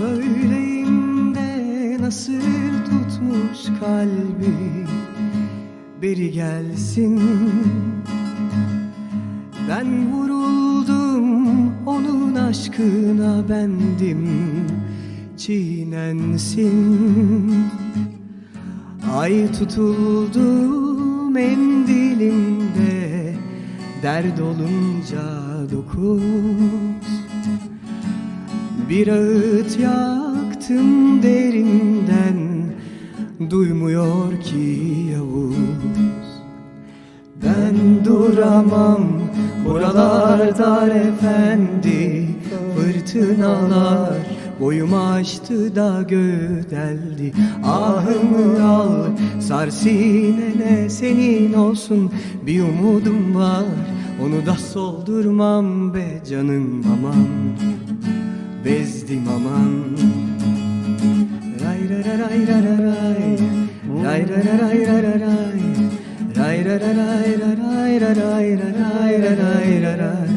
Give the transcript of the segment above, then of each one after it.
Söyleyin de nasıl tutmuş kalbi? Beri gelsin. Ben vuruldum onun aşkına bendim. Çiğnensin. Ay tutuldu mendilimde Derd olunca dokuz Bir ağıt yaktım derinden. Duymuyor ki Yavuz. Ben duramam buralar dar efendi. Fırtınalar boyumu aştı da gödeldi Ahımı al sar sinene senin olsun. Bir umudum var onu da soldurmam be canım aman Bezdim aman Ray ra ra ray ra ra ray Ray ra ra ray ra ra ray Ray ra ra ray ra ray ra ray ra ray ra ray ra ray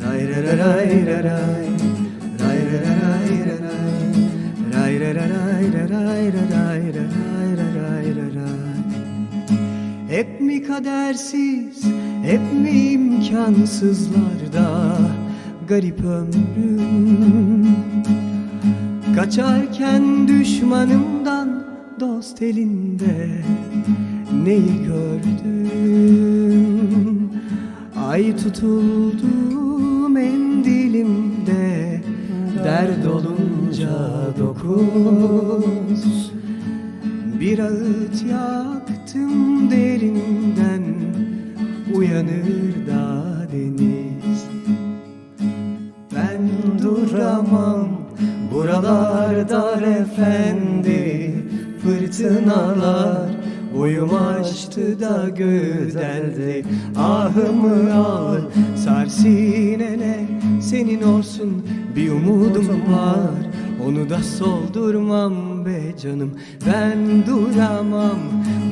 Ray ra ra ray ra ray Ray ra ra ray ra ray Ray ra ra ray ra ray ra ray ra ray ra ray ra ray hep mi kadersiz, hep mi imkansızlarda garip ömrüm. Kaçarken düşmanımdan dost elinde neyi gördüm? Ay tutuldu mendilimde dert olunca dokuz. Bir ağıt yaktım derinden duramam. Buralar dar efendi Fırtınalar. Boyumu açtı da gödeldi Ahımı al sar sinene. Senin olsun bir umudum var. Onu da soldurmam be canım. Ben duramam.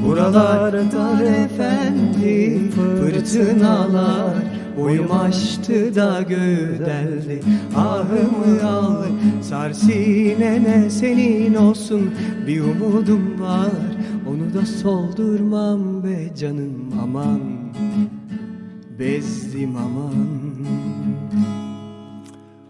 Buralar dar efendi Fırtınalar Boyum aştı da gödeldi Ahımı al Sar sinene senin olsun Bir umudum var. Onu da soldurmam be canım aman. Bezdim aman